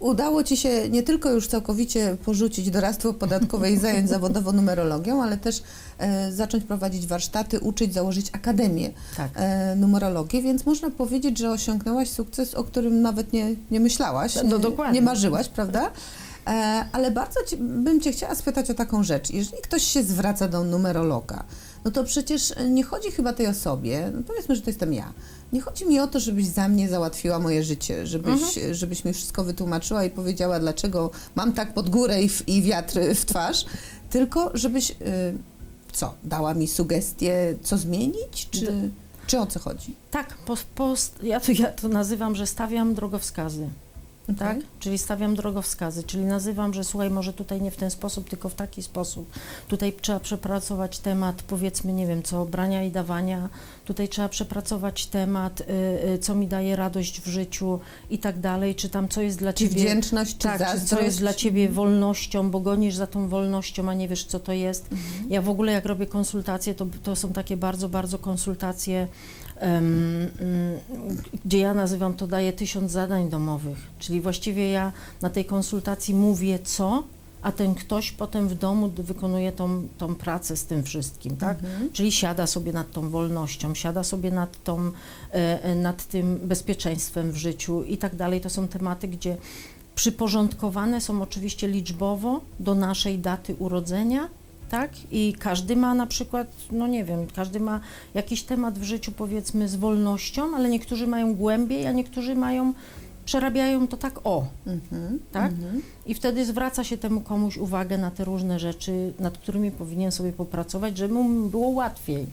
udało Ci się nie tylko już całkowicie porzucić doradztwo podatkowe i zająć zawodowo numerologią, ale też e, zacząć prowadzić warsztaty, uczyć, założyć akademię Tak. e, numerologii, więc można powiedzieć, że osiągnęłaś sukces, o którym nawet nie, nie myślałaś, No, nie, dokładnie. nie marzyłaś, prawda? E, ale bardzo ci, bym Cię chciała spytać o taką rzecz. Jeżeli ktoś się zwraca do numerologa, no to przecież nie chodzi chyba tej osobie, no powiedzmy, że to jestem ja. Nie chodzi mi o to, żebyś za mnie załatwiła moje życie, żebyś, żebyś mi wszystko wytłumaczyła i powiedziała, dlaczego mam tak pod górę i, w, i wiatr w twarz, tylko żebyś, y, co, dała mi sugestie, co zmienić, czy, czy o co chodzi? Tak, po, po, ja, to, ja to nazywam, że stawiam drogowskazy. Tak? Czyli stawiam drogowskazy, czyli nazywam, że słuchaj, może tutaj nie w ten sposób, tylko w taki sposób. Tutaj trzeba przepracować temat, powiedzmy, nie wiem, co brania i dawania. Tutaj trzeba przepracować temat, y, y, co mi daje radość w życiu i tak dalej, czy tam co jest dla Czy ciebie. wdzięczność, czy tak, czy zazdrość? co jest dla ciebie wolnością, bo gonisz za tą wolnością, a nie wiesz, co to jest. Ja w ogóle, jak robię konsultacje, to, to są takie bardzo, bardzo konsultacje, em, mm, gdzie ja nazywam to daję tysiąc zadań domowych. Czyli właściwie ja na tej konsultacji mówię co, a ten ktoś potem w domu wykonuje tą, tą pracę z tym wszystkim, tak? Czyli siada sobie nad tą wolnością, siada sobie nad, tą, e, e, nad tym bezpieczeństwem w życiu i tak dalej. To są tematy, gdzie przyporządkowane są oczywiście liczbowo do naszej daty urodzenia, tak? I każdy ma na przykład, no nie wiem, każdy ma jakiś temat w życiu powiedzmy z wolnością, ale niektórzy mają głębiej, a niektórzy mają, przerabiają to tak o, tak? I wtedy zwraca się temu komuś uwagę na te różne rzeczy, nad którymi powinien sobie popracować, żeby mu było łatwiej.